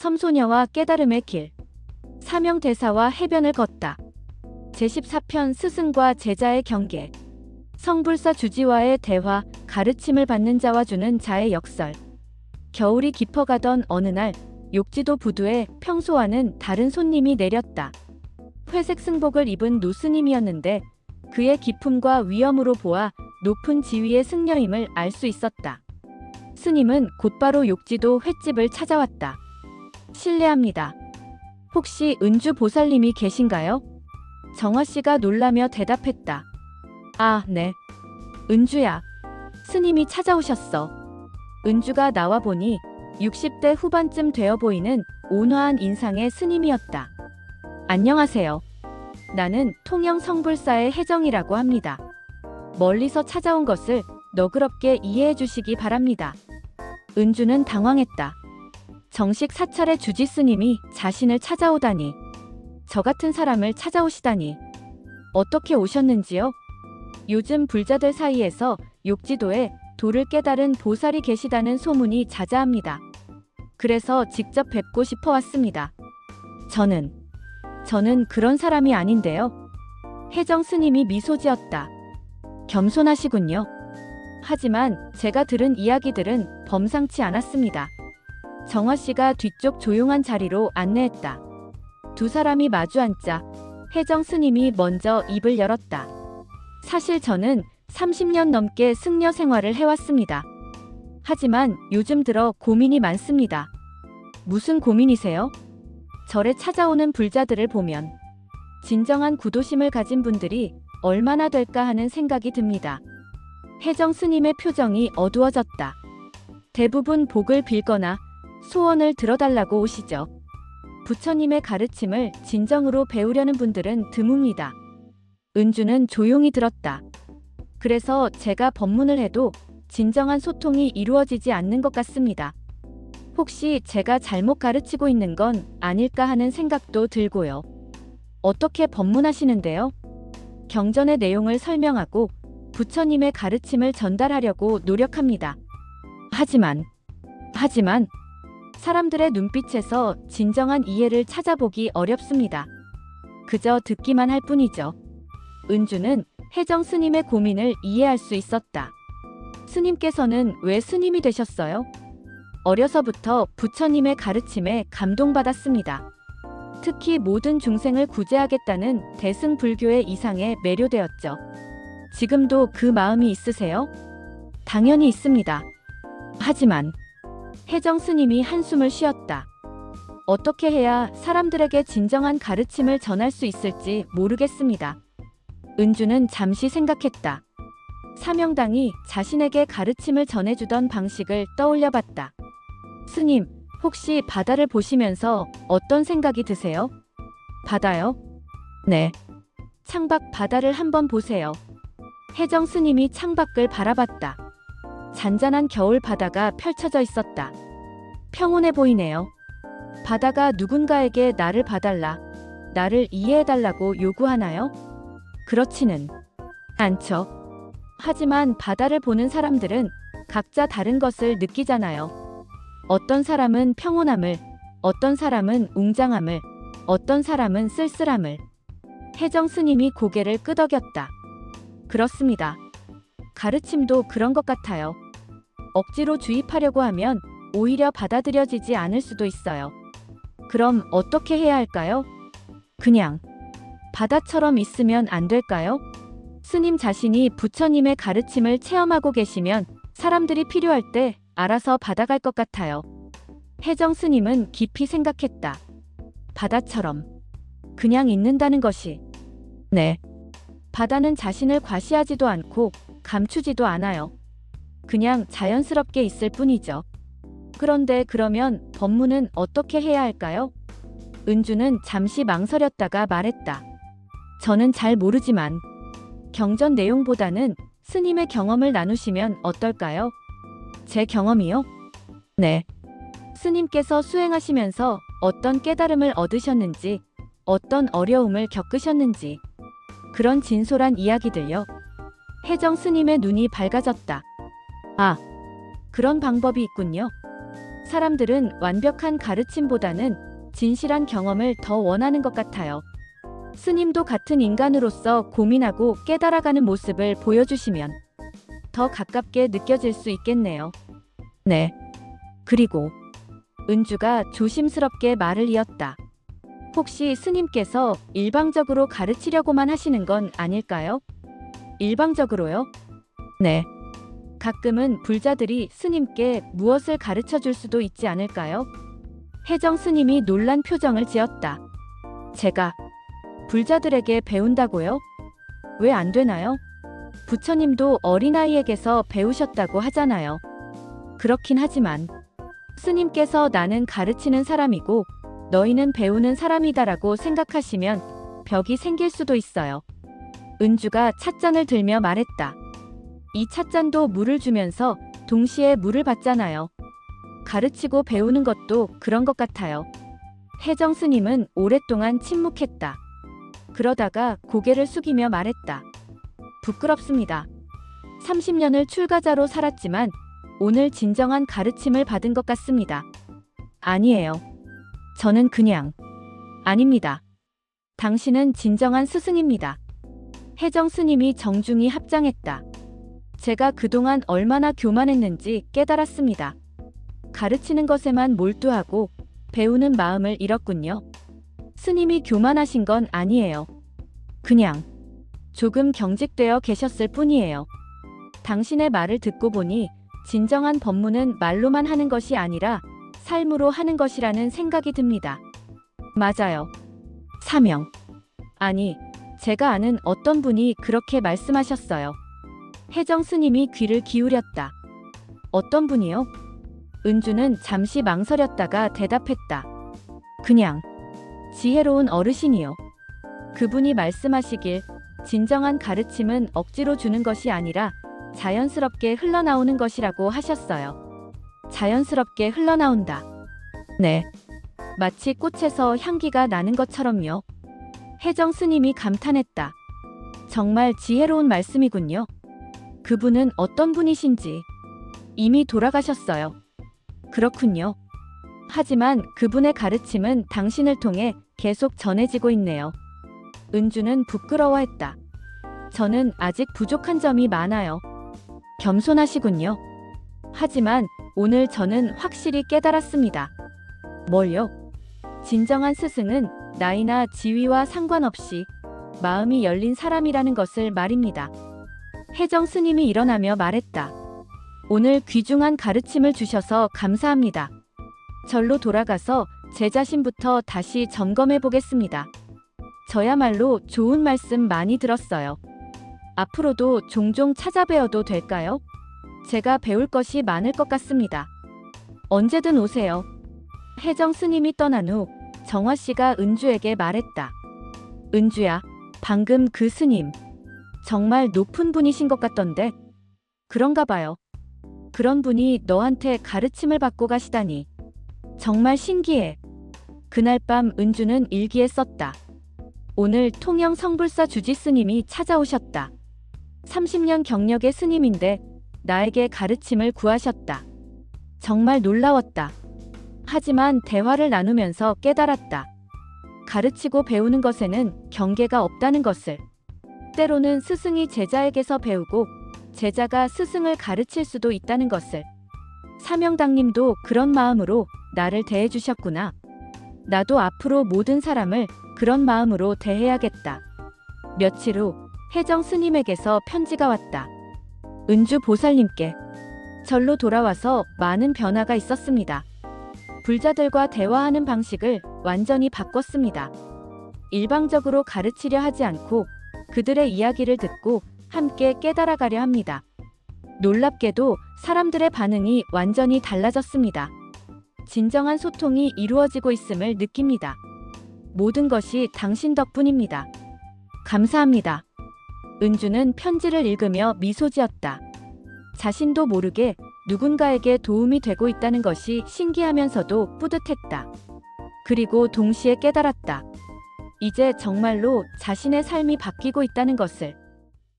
섬소녀와 깨달음의 길. 사명대사와 해변을 걷다. 제14편 스승과 제자의 경계. 성불사 주지와의 대화, 가르침을 받는 자와 주는 자의 역설. 겨울이 깊어가던 어느 날, 욕지도 부두에 평소와는 다른 손님이 내렸다. 회색 승복을 입은 노스님이었는데 그의 기품과 위엄으로 보아 높은 지위의 승려임을 알 수 있었다. 스님은 곧바로 욕지도 횟집을 찾아왔다. 실례합니다. 혹시 은주 보살님이 계신가요? 정화 씨가 놀라며 대답했다. 아, 네. 은주야. 스님이 찾아오셨어. 은주가 나와 보니 60대 후반쯤 되어 보이는 온화한 인상의 스님이었다. 안녕하세요. 나는 통영 성불사의 혜정이라고 합니다. 멀리서 찾아온 것을 너그럽게 이해해 주시기 바랍니다. 은주는 당황했다. 정식 사찰의 주지 스님이 자신을 찾아오다니. 저 같은 사람을 찾아오시다니. 어떻게 오셨는지요? 요즘 불자들 사이에서 욕지도에 도를 깨달은 보살이 계시다는 소문이 자자합니다. 그래서 직접 뵙고 싶어 왔습니다. 저는, 저는 그런 사람이 아닌데요. 혜정 스님이 미소 지었다. 겸손하시군요. 하지만 제가 들은 이야기들은 범상치 않았습니다. 정화 씨가 뒤쪽 조용한 자리로 안내했다. 두 사람이 마주 앉자 혜정 스님이 먼저 입을 열었다. 사실 저는 30년 넘게 승려 생활을 해왔습니다. 하지만 요즘 들어 고민이 많습니다. 무슨 고민이세요? 절에 찾아오는 불자들을 보면 진정한 구도심을 가진 분들이 얼마나 될까 하는 생각이 듭니다. 혜정 스님의 표정이 어두워졌다. 대부분 복을 빌거나 소원을 들어달라고 오시죠. 부처님의 가르침을 진정으로 배우려는 분들은 드뭅니다. 은주는 조용히 들었다. 그래서 제가 법문을 해도 진정한 소통이 이루어지지 않는 것 같습니다. 혹시 제가 잘못 가르치고 있는 건 아닐까 하는 생각도 들고요. 어떻게 법문하시는데요? 경전의 내용을 설명하고 부처님의 가르침을 전달하려고 노력합니다. 하지만, 하지만, 사람들의 눈빛에서 진정한 이해를 찾아보기 어렵습니다. 그저 듣기만 할 뿐이죠. 은주는 혜정 스님의 고민을 이해할 수 있었다. 스님께서는 왜 스님이 되셨어요? 어려서부터 부처님의 가르침에 감동받았습니다. 특히 모든 중생을 구제하겠다는 대승불교의 이상에 매료되었죠. 지금도 그 마음이 있으세요? 당연히 있습니다. 하지만 혜정 스님이 한숨을 쉬었다. 어떻게 해야 사람들에게 진정한 가르침을 전할 수 있을지 모르겠습니다. 은주는 잠시 생각했다. 사명당이 자신에게 가르침을 전해주던 방식을 떠올려 봤다. 스님, 혹시 바다를 보시면서 어떤 생각이 드세요? 바다요? 네. 창밖 바다를 한번 보세요. 혜정 스님이 창밖을 바라봤다. 잔잔한 겨울 바다가 펼쳐져 있었다. 평온해 보이네요. 바다가 누군가에게 나를 봐달라, 나를 이해해달라고 요구하나요? 그렇지는 않죠. 하지만 바다를 보는 사람들은 각자 다른 것을 느끼잖아요. 어떤 사람은 평온함을, 어떤 사람은 웅장함을, 어떤 사람은 쓸쓸함을. 혜정 스님이 고개를 끄덕였다. 그렇습니다. 가르침도 그런 것 같아요. 억지로 주입하려고 하면 오히려 받아들여지지 않을 수도 있어요. 그럼 어떻게 해야 할까요? 그냥 바다처럼 있으면 안 될까요? 스님 자신이 부처님의 가르침을 체험하고 계시면 사람들이 필요할 때 알아서 받아갈 것 같아요. 혜정 스님은 깊이 생각했다. 바다처럼 그냥 있는다는 것이 네. 바다는 자신을 과시하지도 않고 감추지도 않아요. 그냥 자연스럽게 있을 뿐이죠. 그런데 그러면 법문은 어떻게 해야 할까요? 은주는 잠시 망설였다가 말했다. 저는 잘 모르지만 경전 내용보다는 스님의 경험을 나누시면 어떨까요? 제 경험이요? 네. 스님께서 수행하시면서 어떤 깨달음을 얻으셨는지, 어떤 어려움을 겪으셨는지, 그런 진솔한 이야기들요. 혜정 스님의 눈이 밝아졌다. 아, 그런 방법이 있군요. 사람들은 완벽한 가르침보다는 진실한 경험을 더 원하는 것 같아요. 스님도 같은 인간으로서 고민하고 깨달아가는 모습을 보여주시면 더 가깝게 느껴질 수 있겠네요. 네. 그리고 은주가 조심스럽게 말을 이었다. 혹시 스님께서 일방적으로 가르치려고만 하시는 건 아닐까요? 일방적으로요? 네. 가끔은 불자들이 스님께 무엇을 가르쳐 줄 수도 있지 않을까요? 혜정 스님이 놀란 표정을 지었다. 제가 불자들에게 배운다고요? 왜 안 되나요? 부처님도 어린아이에게서 배우셨다고 하잖아요. 그렇긴 하지만 스님께서 나는 가르치는 사람이고 너희는 배우는 사람이다라고 생각하시면 벽이 생길 수도 있어요. 은주가 찻잔을 들며 말했다. 이 찻잔도 물을 주면서 동시에 물을 받잖아요. 가르치고 배우는 것도 그런 것 같아요. 혜정 스님은 오랫동안 침묵했다. 그러다가 고개를 숙이며 말했다. 부끄럽습니다. 30년을 출가자로 살았지만 오늘 진정한 가르침을 받은 것 같습니다. 아니에요. 저는 그냥 아닙니다. 당신은 진정한 스승입니다. 혜정 스님이 정중히 합장했다. 제가 그동안 얼마나 교만했는지 깨달았습니다. 가르치는 것에만 몰두하고 배우는 마음을 잃었군요. 스님이 교만하신 건 아니에요. 그냥 조금 경직되어 계셨을 뿐이에요. 당신의 말을 듣고 보니 진정한 법문은 말로만 하는 것이 아니라 삶으로 하는 것이라는 생각이 듭니다. 맞아요. 사명. 아니, 제가 아는 어떤 분이 그렇게 말씀하셨어요. 혜정 스님이 귀를 기울였다. 어떤 분이요? 은주는 잠시 망설였다가 대답했다. 그냥 지혜로운 어르신이요. 그분이 말씀하시길 진정한 가르침은 억지로 주는 것이 아니라 자연스럽게 흘러나오는 것이라고 하셨어요. 자연스럽게 흘러나온다. 네. 마치 꽃에서 향기가 나는 것처럼요. 혜정 스님이 감탄했다. 정말 지혜로운 말씀이군요. 그분은 어떤 분이신지 이미 돌아가셨어요. 그렇군요. 하지만 그분의 가르침은 당신을 통해 계속 전해지고 있네요. 은주는 부끄러워했다. 저는 아직 부족한 점이 많아요. 겸손하시군요. 하지만 오늘 저는 확실히 깨달았습니다. 뭘요? 진정한 스승은 나이나 지위와 상관없이 마음이 열린 사람이라는 것을 말입니다. 혜정 스님이 일어나며 말했다. 오늘 귀중한 가르침을 주셔서 감사합니다. 절로 돌아가서 제 자신부터 다시 점검해 보겠습니다. 저야말로 좋은 말씀 많이 들었어요. 앞으로도 종종 찾아뵈어도 될까요? 제가 배울 것이 많을 것 같습니다. 언제든 오세요. 혜정 스님이 떠난 후 정화 씨가 은주에게 말했다. 은주야, 방금 그 스님. 정말 높은 분이신 것 같던데. 그런가 봐요. 그런 분이 너한테 가르침을 받고 가시다니. 정말 신기해. 그날 밤 은주는 일기에 썼다. 오늘 통영 성불사 주지 스님이 찾아오셨다. 30년 경력의 스님인데 나에게 가르침을 구하셨다. 정말 놀라웠다. 하지만 대화를 나누면서 깨달았다. 가르치고 배우는 것에는 경계가 없다는 것을. 때로는 스승이 제자에게서 배우고 제자가 스승을 가르칠 수도 있다는 것을. 사명당님도 그런 마음으로 나를 대해주셨구나. 나도 앞으로 모든 사람을 그런 마음으로 대해야겠다. 며칠 후 혜정 스님에게서 편지가 왔다. 은주 보살님께 절로 돌아와서 많은 변화가 있었습니다. 불자들과 대화하는 방식을 완전히 바꿨습니다. 일방적으로 가르치려 하지 않고 그들의 이야기를 듣고 함께 깨달아가려 합니다. 놀랍게도 사람들의 반응이 완전히 달라졌습니다. 진정한 소통이 이루어지고 있음을 느낍니다. 모든 것이 당신 덕분입니다. 감사합니다. 은주는 편지를 읽으며 미소 지었다. 자신도 모르게 누군가에게 도움이 되고 있다는 것이 신기하면서도 뿌듯했다. 그리고 동시에 깨달았다. 이제 정말로 자신의 삶이 바뀌고 있다는 것을.